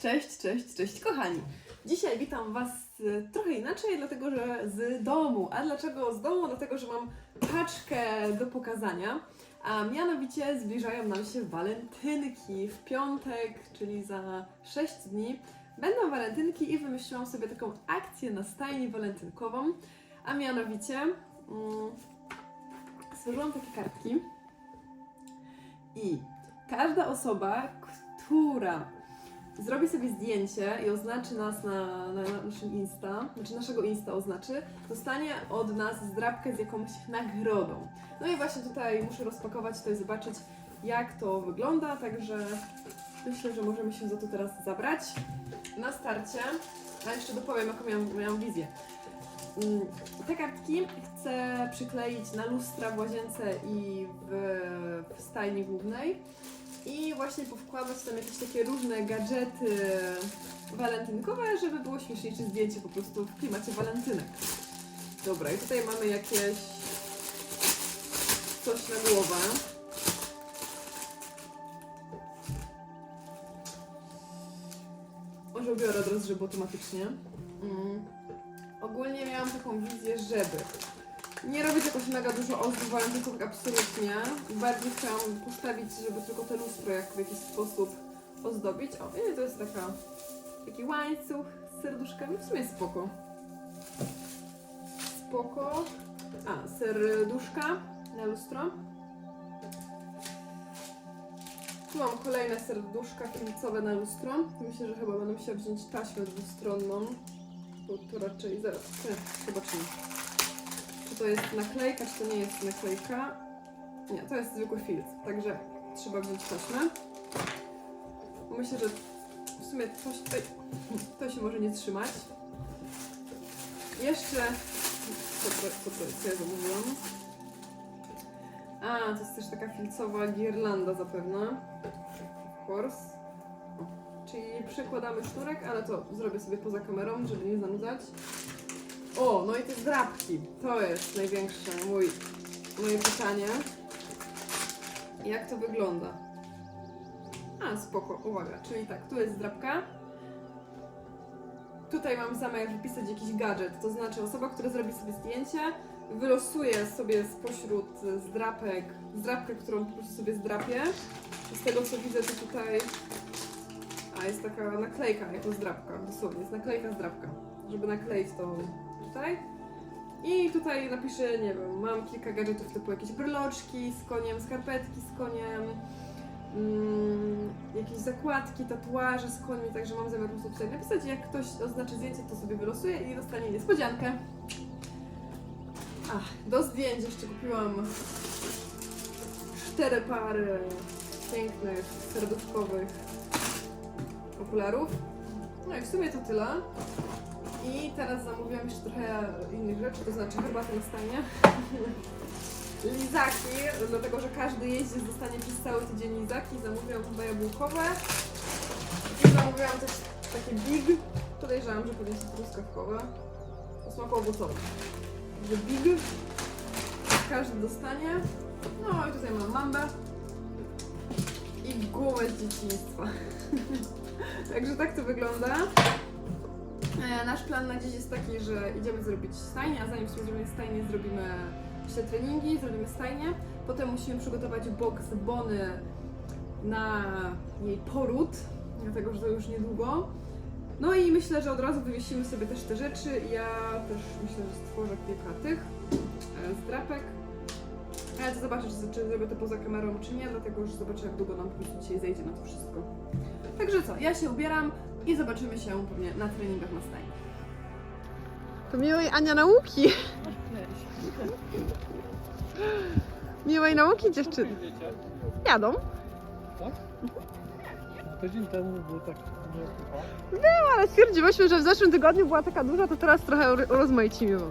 cześć, cześć, cześć kochani. Dzisiaj witam Was e, trochę inaczej, dlatego że z domu. A dlaczego z domu? Dlatego, że mam paczkę do pokazania. A mianowicie zbliżają nam się walentynki. W piątek, czyli za 6 dni, będą walentynki i wymyśliłam sobie taką akcję na stajni walentynkową. A mianowicie mm, stworzyłam takie kartki i każda osoba, która zrobi sobie zdjęcie i oznaczy nas na, na naszym Insta, znaczy naszego Insta oznaczy, dostanie od nas zdrabkę z jakąś nagrodą. No i właśnie tutaj muszę rozpakować to i zobaczyć, jak to wygląda, także myślę, że możemy się za to teraz zabrać. Na starcie, a jeszcze dopowiem, jaką miałam, miałam wizję. Mm, Te kartki chcę przykleić na lustra w łazience i w, w stajni głównej i właśnie powkładać tam jakieś takie różne gadżety walentynkowe, żeby było śmieszniejsze zdjęcie po prostu w klimacie walentynek. Dobra, i tutaj mamy jakieś coś na głowę. Może ubiorę od razu, żeby automatycznie. Mm. Ogólnie miałam taką wizję, żeby nie robić jakoś mega dużo ozdób walentynkowych, absolutnie. Bardziej chciałam postawić, żeby tylko te lustro jak w jakiś sposób ozdobić. O, i to jest taka, taki łańcuch z serduszkami. W sumie spoko. Spoko. A, serduszka na lustro. Tu mam kolejne serduszka filcowe na lustro. Myślę, że chyba będę musiała wziąć taśmę dwustronną. Bo to raczej zaraz. Nie, zobaczymy. To jest naklejka, czy to nie jest naklejka? Nie, to jest zwykły filtr, także trzeba wziąć taśmę. Myślę, że w sumie to, się- to się może nie trzymać. Jeszcze... Co to, co to jest? Co ja zamówiłam? A, to jest też taka filcowa girlanda zapewne. Of course. Czyli przykładamy sznurek, ale to zrobię sobie poza kamerą, żeby nie zanudzać. O, no i te zdrabki. To jest największe mój, moje pytanie. Jak to wygląda? A, spoko, uwaga. Czyli tak, tu jest zdrabka. Tutaj mam zamiar wypisać jakiś gadżet, to znaczy osoba, która zrobi sobie zdjęcie, wylosuje sobie spośród zdrapek, zdrapkę, którą po prostu sobie zdrapie. Z tego co widzę, to tutaj a jest taka naklejka jako zdrapka, dosłownie, jest naklejka zdrapka, żeby nakleić to tutaj. I tutaj napiszę, nie wiem, mam kilka gadżetów typu jakieś bryloczki z koniem, skarpetki z koniem, mm, jakieś zakładki, tatuaże z końmi, także mam zamiar po prostu tutaj napisać. Jak ktoś oznaczy zdjęcie, to sobie wylosuje i dostanie niespodziankę. Ach, do zdjęć jeszcze kupiłam cztery pary pięknych, serduszkowych okularów. No i w sumie to tyle. I teraz zamówiłam jeszcze trochę innych rzeczy, to znaczy herbatę na stanie. Lizaki, dlatego że każdy jeździec dostanie przez cały tydzień lizaki. Zamówiłam chyba jabłkowe. I zamówiłam też takie big. Podejrzewam, że pewnie są truskawkowe. O smaku owocowym. Big. Każdy dostanie. No i tutaj mam mambę. I głowę z dzieciństwa. Także tak to wygląda. E, Nasz plan na dziś jest taki, że idziemy zrobić stajnię, a zanim sobie zrobimy stajnię, zrobimy jeszcze treningi, zrobimy stajnię. Potem musimy przygotować boks Bony na jej poród, dlatego że to już niedługo. No i myślę, że od razu wywiesimy sobie też te rzeczy. Ja też myślę, że stworzę kilka tych e, zdrapek. Ale to zobaczę, czy, czy zrobię to poza kamerą, czy nie, dlatego że zobaczę, jak długo nam po prostu dzisiaj zejdzie na to wszystko. Także co, ja się ubieram i zobaczymy się pewnie na treningach na stajni. To miłej Ania nauki. Miłej nauki dziewczyny. Jadą. Tak? Tydzień temu było tak dużo kupa. Ale stwierdziłyśmy, że w zeszłym tygodniu była taka duża, to teraz trochę rozmaicimy wam.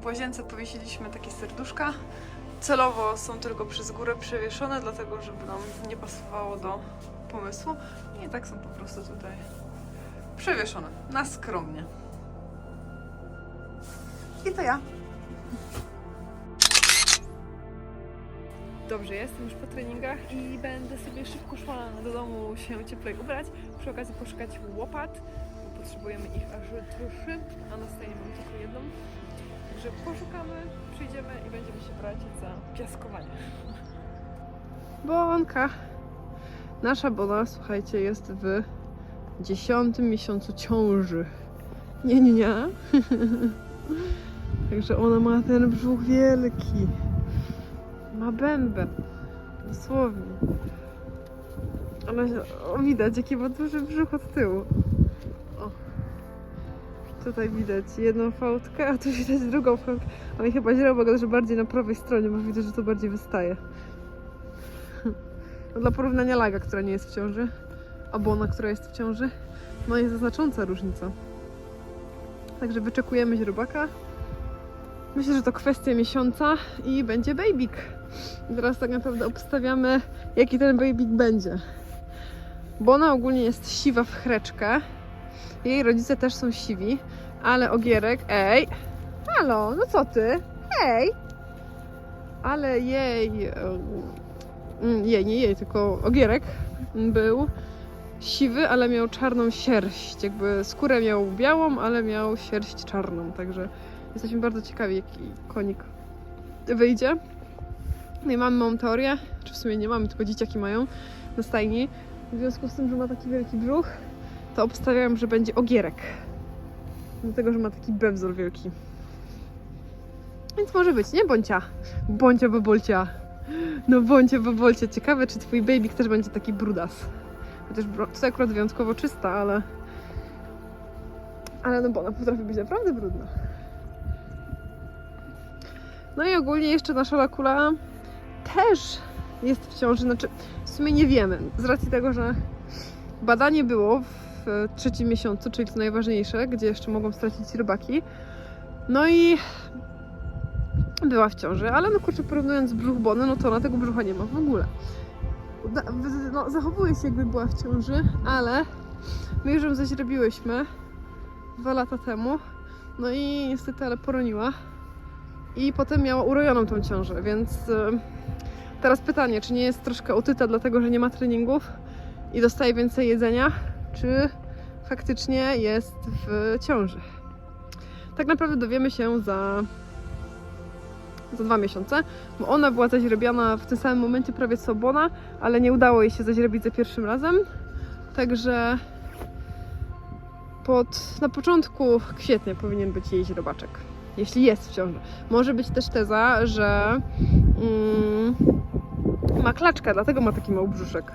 W łazience powiesiliśmy takie serduszka. Celowo są tylko przez górę przewieszone, dlatego żeby nam nie pasowało do pomysłu. I tak są po prostu tutaj przewieszone. Na skromnie. I to ja. Dobrze, jestem już po treningach i będę sobie szybko szła do domu się cieplej ubrać. Przy okazji poszukać łopat, bo potrzebujemy ich aż trzy, a na stanie mam tylko jedną. Także poszukamy, przyjdziemy i będziemy się brać za piaskowanie. Bonka. Nasza Bona, słuchajcie, jest w dziesiątym miesiącu ciąży. Nie, nie, nie. Także ona ma ten brzuch wielki. Ma bęben. Dosłownie. Ale widać, jaki ma duży brzuch od tyłu. Tutaj widać jedną fałdkę, a tu widać drugą fałdkę. Ale chyba źle ogląda, że bardziej na prawej stronie, bo widzę, że to bardziej wystaje. No dla porównania Laga, która nie jest w ciąży, a Bona, która jest w ciąży, no jest znacząca różnica. Także wyczekujemy źrobaka. Myślę, że to kwestia miesiąca i będzie babyk. Teraz tak naprawdę obstawiamy, jaki ten babyk będzie. Bona ogólnie jest siwa w chreczkę. Jej rodzice też są siwi, ale Ogierek, ej, halo, no co ty? Hej! Ale jej, mm, jej, nie jej, tylko Ogierek był siwy, ale miał czarną sierść. Jakby skórę miał białą, ale miał sierść czarną. Także jesteśmy bardzo ciekawi, jaki konik wyjdzie. No i mamy małą teorię, czy w sumie nie mamy, tylko dzieciaki mają na stajni. W związku z tym, że ma taki wielki brzuch, to obstawiam, że będzie ogierek. Dlatego, że ma taki bewzor wielki. Więc może być, nie? Bącia. Bącia babolcia. No bącia babolcia. Ciekawe, czy twój baby też będzie taki brudas. Chociaż tutaj akurat wyjątkowo czysta, ale... Ale no bo ona potrafi być naprawdę brudna. No i ogólnie jeszcze nasza lakula też jest w ciąży. Znaczy, w sumie nie wiemy. Z racji tego, że badanie było w trzecim miesiącu, czyli to najważniejsze, gdzie jeszcze mogą stracić rybaki. No i była w ciąży, ale no kurczę, porównując brzuch Bony, no to ona tego brzucha nie ma w ogóle. W- No, zachowuje się jakby była w ciąży, ale my już ją zaźrebiłyśmy dwa lata temu. No i niestety, ale poroniła. I potem miała urojoną tą ciążę, więc y, teraz pytanie, czy nie jest troszkę otyta dlatego, że nie ma treningów i dostaje więcej jedzenia, czy faktycznie jest w ciąży. Tak naprawdę dowiemy się za, za dwa miesiące, bo ona była zaźrebiana w tym samym momencie prawie co Bona, ale nie udało jej się zaźrebić za pierwszym razem. Także pod, na początku kwietnia powinien być jej źrebaczek, jeśli jest w ciąży. Może być też teza, że mm, ma klaczkę, dlatego ma taki mały brzuszek.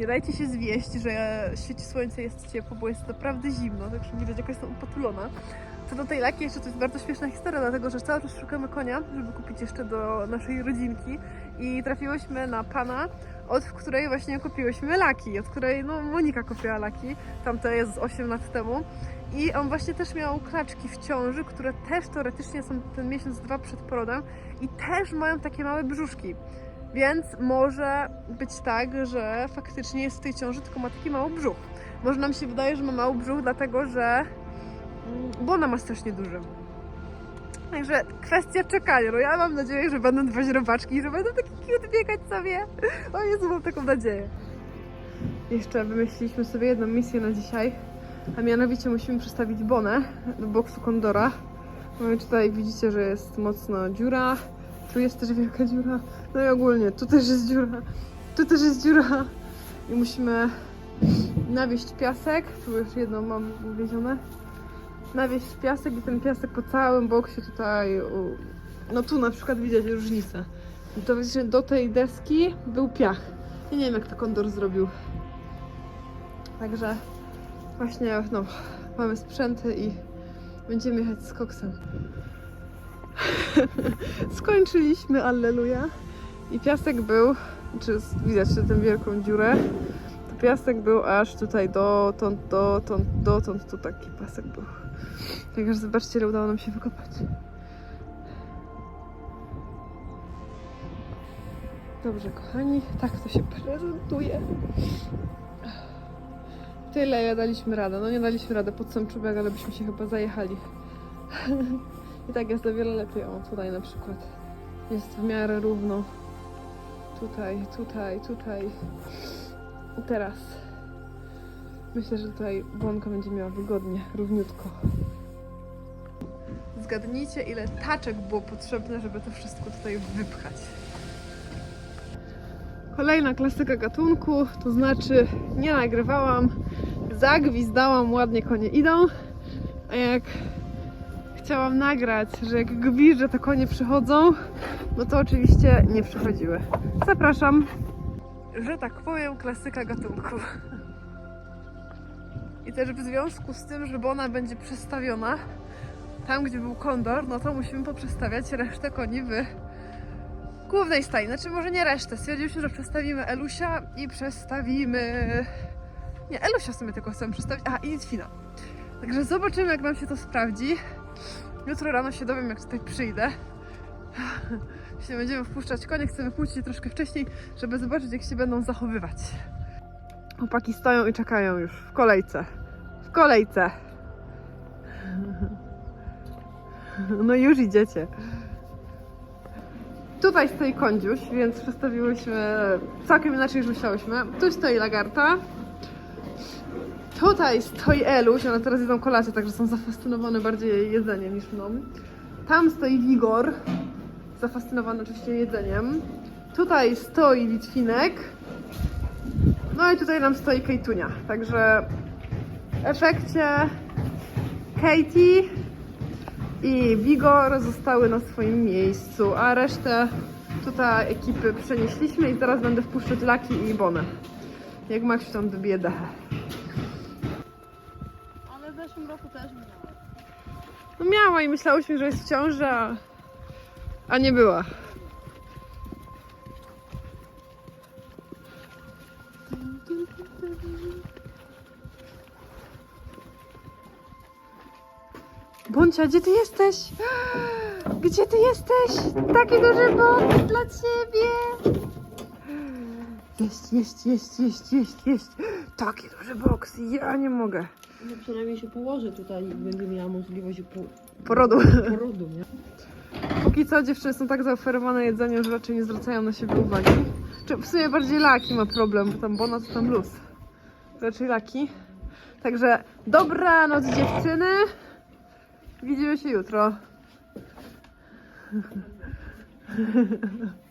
Nie dajcie się zwieść, że świeci słońce jest ciepło, bo jest naprawdę zimno, także widać jaka jestem upatulona. Co do tej laki jeszcze to jest bardzo śmieszna historia, dlatego że cały czas szukamy konia, żeby kupić jeszcze do naszej rodzinki i trafiłyśmy na pana, od której właśnie kupiłyśmy laki, od której no Monika kupiła laki, tamte jest z 8 lat temu i on właśnie też miał klaczki w ciąży, które też teoretycznie są ten miesiąc, dwa przed porodem i też mają takie małe brzuszki. Więc może być tak, że faktycznie jest w tej ciąży, tylko ma taki mały brzuch. Może nam się wydaje, że ma mały brzuch, dlatego że. mm, Bo ona ma strasznie duży. Także kwestia czekania. No ja mam nadzieję, że będą dwa źrobaczki i że będą takie cute biegać sobie. O Jezu, mam taką nadzieję. Jeszcze wymyśliliśmy sobie jedną misję na dzisiaj, a mianowicie musimy przestawić bonę do boksu kondora. No i tutaj widzicie, że jest mocno dziura. Tu jest też wielka dziura. No i ogólnie, tu też jest dziura. Tu też jest dziura. I musimy nawieść piasek. Tu już jedno mam uwiezione. Nawieść piasek i ten piasek po całym boksie tutaj. No tu na przykład widać różnicę. To widzicie, do tej deski był piach. Ja nie wiem jak to kondor zrobił. Także właśnie no, mamy sprzęty i będziemy jechać z koksem. Skończyliśmy, alleluja. I piasek był, czy widać tę wielką dziurę, to piasek był aż tutaj dotąd, dotąd, dotąd, tu taki pasek był. Także zobaczcie, ile udało nam się wykopać. Dobrze, kochani, tak to się prezentuje. Tyle ja daliśmy radę. No nie daliśmy radę pod sam czubek, ale byśmy się chyba zajechali. I tak jest o wiele lepiej. O, tutaj na przykład. jest w miarę równo. Tutaj, tutaj, tutaj. I teraz. Myślę, że tutaj Błonka będzie miała wygodnie, równiutko. Zgadnijcie, ile taczek było potrzebne, żeby to wszystko tutaj wypchać. Kolejna klasyka gatunku, to znaczy nie nagrywałam, zagwizdałam, ładnie konie idą, a jak chciałam nagrać, że jak gwizdże to konie przychodzą, no to oczywiście nie przychodziły. Zapraszam. Że tak powiem, klasyka gatunku. I też w związku z tym, że ona będzie przestawiona tam, gdzie był kondor, no to musimy poprzestawiać resztę koni w głównej stajni. Znaczy może nie resztę. Stwierdziliśmy, że przestawimy Elusia i przestawimy... Nie, Elusia w sumie tylko chcemy przestawić. Aha, i Litwina. Także zobaczymy, jak nam się to sprawdzi. Jutro rano się dowiem, jak tutaj przyjdę. Jeśli będziemy wpuszczać konie, chcemy je troszkę wcześniej, żeby zobaczyć, jak się będą zachowywać. Chłopaki stoją i czekają już w kolejce. W kolejce. No już idziecie. Tutaj stoi kądziuś, więc przestawiłyśmy całkiem inaczej niż myślałyśmy. Tu stoi lagarta. Tutaj stoi Eluś, one teraz jedzą kolację, także są zafascynowane bardziej jedzeniem niż mną. Tam stoi Wigor, zafascynowany oczywiście jedzeniem. Tutaj stoi Litwinek. No i tutaj nam stoi Kejtunia. Także w efekcie Katie i Wigor zostały na swoim miejscu, a resztę tutaj ekipy przenieśliśmy i teraz będę wpuszczać Laki i Bonę. Jak Maksiu tam dobije dechę. Zeszłym roku też miała. No miała i myślałyśmy, że jest w ciąży, a, a nie była. Bącia, gdzie ty jesteś? Gdzie ty jesteś? Taki duży bąk dla ciebie. Jeść, jeść, jeść, jeść, jeść, jeść. Taki duży boks, ja nie mogę. No przynajmniej się położę tutaj, będę miała możliwość po, Porodu. porodu, nie? Póki co dziewczyny są tak zaoferowane jedzeniem, że raczej nie zwracają na siebie uwagi. Czy w sumie bardziej Laki ma problem, bo tam Bona to tam luz. Raczej Laki. Także dobranoc dziewczyny. Widzimy się jutro.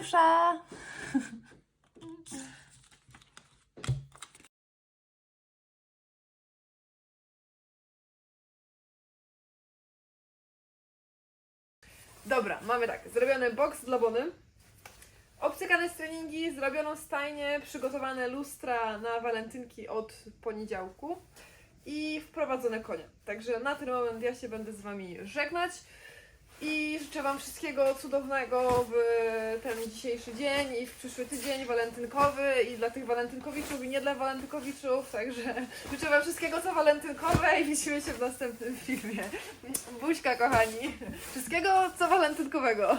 Pierwsza! Dobra, mamy tak. Zrobiony boks dla Bony. Obcykane treningi, zrobioną stajnię, przygotowane lustra na walentynki od poniedziałku i wprowadzone konie. Także na ten moment ja się będę z Wami żegnać i życzę Wam wszystkiego cudownego w ten dzisiejszy dzień i w przyszły tydzień walentynkowy i dla tych walentynkowiczów i nie dla walentynkowiczów, także życzę Wam wszystkiego co walentynkowe i widzimy się w następnym filmie. Buźka kochani! Wszystkiego co walentynkowego!